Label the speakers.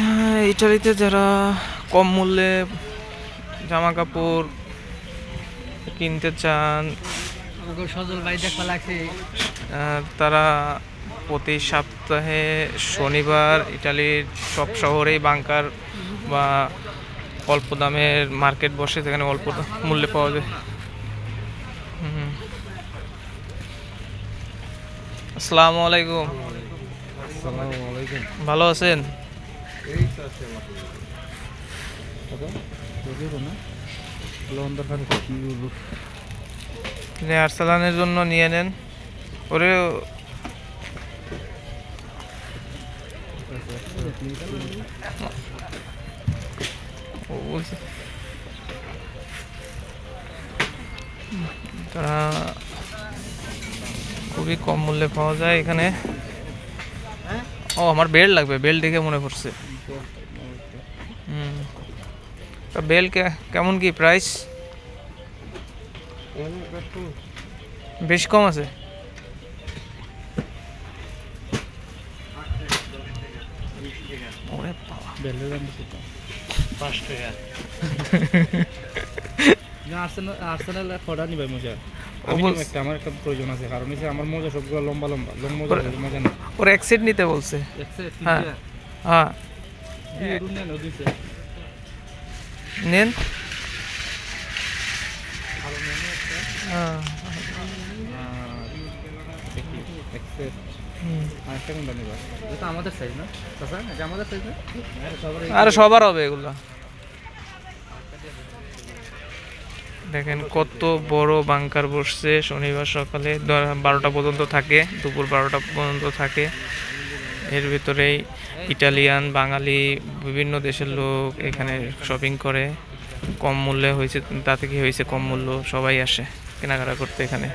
Speaker 1: হ্যাঁ, ইটালিতে যারা কম মূল্যে জামা কাপড় কিনতে চান
Speaker 2: সজল ভাই দেখা লাগছে।
Speaker 1: তারা প্রতি সপ্তাহে শনিবার ইটালির সব শহরেই বাংকার বা অল্প দামের মার্কেট বসে সেখানে অল্প মূল্যে পাওয়া যায়। আসসালামু আলাইকুম। ভালো আছেন? আর্সালানের জন্য নিয়ে নেন। ওরে তারা খুবই কম মূল্যে পাওয়া যায় এখানে। ও আমার বেল্ট লাগবে। বেল্ট দেখে মনে পড়ছে। হুম তা বেল্ট কেমন কি প্রাইস বেশ কম আছে ওরে বাবা
Speaker 3: বেলের দাম বেশি তো পাঁচ টাকা না আর্সেনাল আর্সেনাল ফোড়া নিবে মজা আমি
Speaker 1: বল-
Speaker 3: নিবো একটা আমার একটা প্রয়োজন আছে কারণ হচ্ছে আমার মজা সবগুলো লম্বা লম্বা লং মজা
Speaker 1: ওরে-
Speaker 3: হলে মজা না
Speaker 1: ওর এক সেট নিতে বলছে হ্যাঁ হ্যাঁ নেন। আরে সবার হবে এগুলো। দেখেন কত বড় বাংকার বসছে। শনিবার সকালে বারোটা পর্যন্ত থাকে দুপুর বারোটা পর্যন্ত থাকে। এর ভিতরেই ইটালিয়ান, বাঙালি, বিভিন্ন দেশের লোক এখানে শপিং করে। কম মূল্যে হয়েছে তাতে কি হয়েছে কম মূল্য, সবাই আসে কেনাকাটা করতে এখানে।